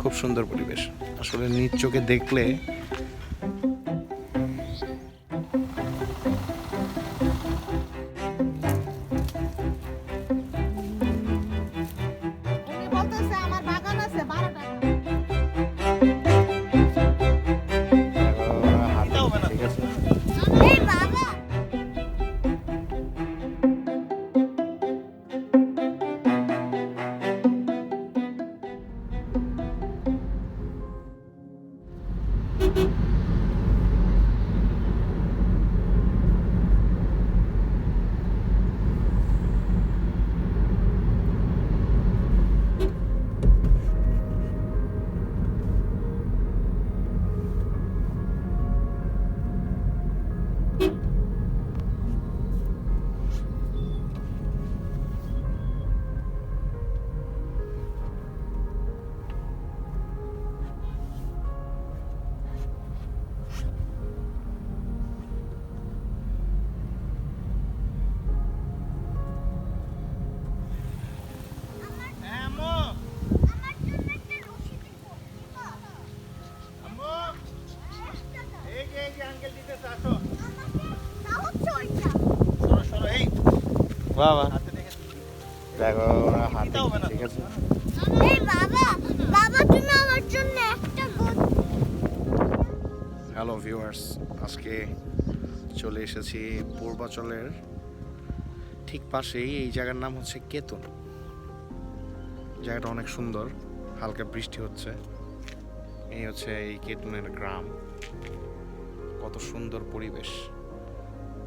খুব সুন্দর পরিবেশ। আসলে নিজ চোখে দেখলে you বাবা দেখো ওরা হাতে ঠিক আছে। এই বাবা বাবা তুমি আমার জন্য একটা হ্যালো ভিউয়ার্স আজকে চলে এসেছি পূর্বাচলের ঠিক পাশেই এই জায়গার নাম হচ্ছে কেতন। জায়গাটা অনেক সুন্দর হালকা বৃষ্টি হচ্ছে। এই হচ্ছে এই কেতনের গ্রাম। কত সুন্দর পরিবেশ।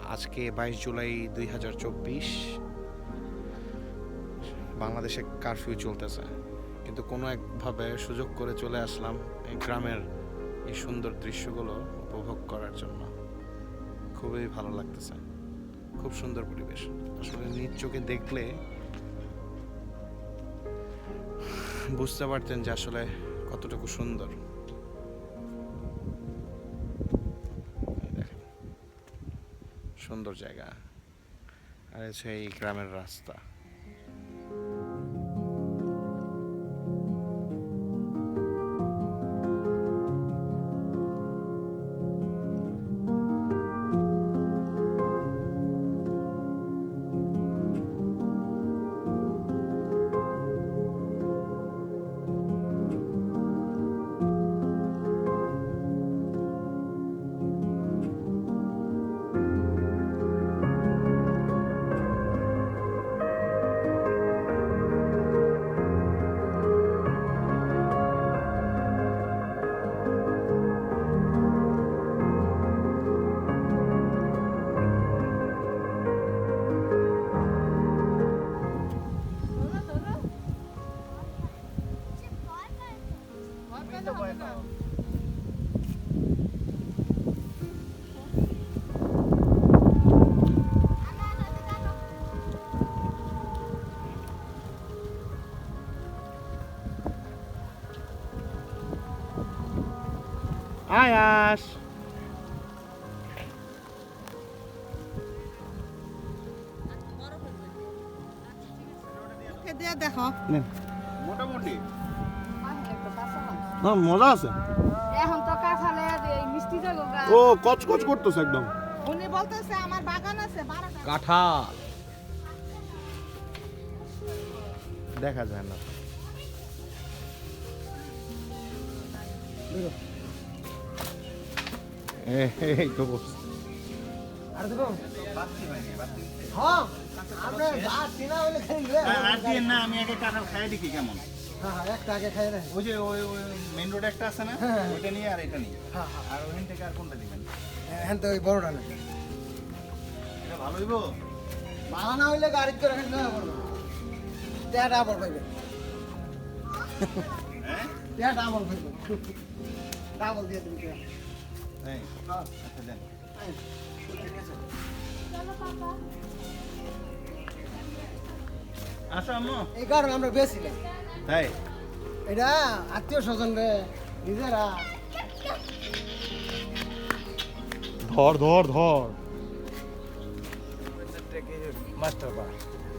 আজকে বাইশ জুলাই দুই হাজার চব্বিশ। বাংলাদেশে কারফিউ চলতেছে। কিন্তু কোনো একভাবে সুযোগ করে চলে আসলাম এই গ্রামের এই সুন্দর দৃশ্যগুলো উপভোগ করার জন্য। খুবই ভালো লাগতেছে। খুব সুন্দর পরিবেশ। আসলে নিজ চোখে দেখলে বুঝতে পারতেন যে আসলে কতটুকু সুন্দর। সুন্দর জায়গা। আর হচ্ছে এই গ্রামের রাস্তা। আয়াস দিয়ে দেখো। মোটামুটি। মজা আছে। এখন তো মিষ্টি ও কচকচ করতেছে একদম। উনি বলতেছে আমার বাগান আছে কাঁঠাল। দেখা যায় না। এই- তো বস। হ্যাঁ আমরা ভাত কিনা হলে খাই আর দিয়ে না আমি আগে কাঁঠাল খাই দেখি কেমন হ্যাঁ হ্যাঁ একটা আগে খাই না ওই যে ওই মেইন রোড একটা আছে না হ্যাঁ। ওইটা নিয়ে আর এটা নিয়ে হ্যাঁ হ্যাঁ আর ওখান থেকে আর কোনটা দিবেন হ্যাঁ তো ওই বড়টা না এটা ভালো হইব বাবা না হইলে গাড়ি করে রাখেন না পড়বে তেয়াটা আবার পাইবে হ্যাঁ তেয়াটা আবার পাইবে ডাবল দিয়ে দিবি তেয়া। এই, আচ্ছা দেন এই, ঠিক আছে। আসো আম্মু এই কারণে আমরা বেশিলাম তাই এটা আত্মীয় স্বজন রে নিজেরা ধর ধর ধর মাস্টার পা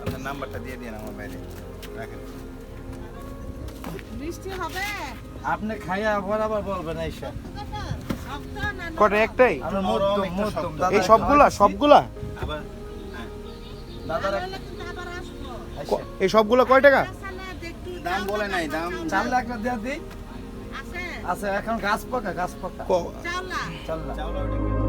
আপনার নাম্বারটা দিয়ে দিন আমার বাইরে রাখেন বৃষ্টি হবে আপনি খাইয়া বরাবর বলবেন এইসব কটা একটাই? এই সবগুলা সবগুলা? হ্যাঁ। এই সবগুলা কয় টাকা? দাম বলে নাই, দাম- চাল লাখ দিয়ে দিই। আছে। আচ্ছা এখন গাছ পাকা গাছ পাকা। চাউল। কি?